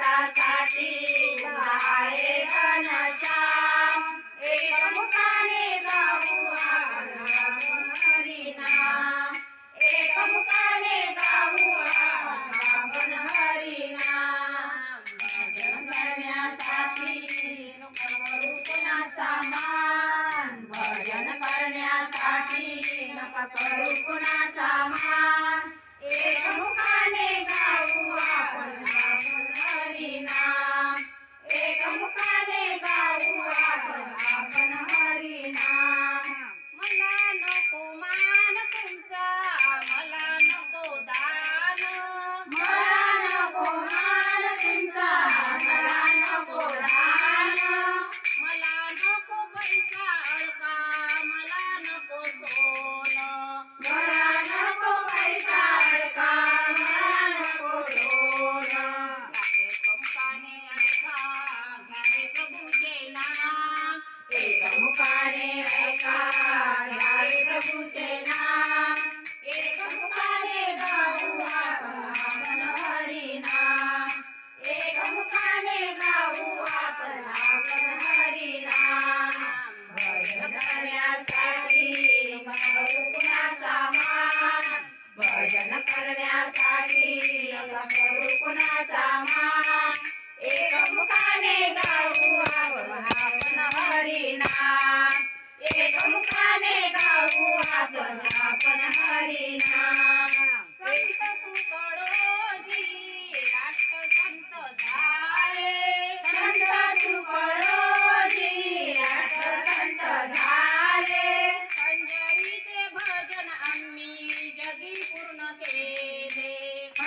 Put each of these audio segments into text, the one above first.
भक्तासाठी बाहेर गणाच्या एकमुखाने गाऊ हरिना एकमुखाने गाऊ आपण करण्यासाठी करू कुणाचा मान करण्यासाठी नका करू कुणाचा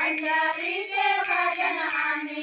पंजाबी के भजन आने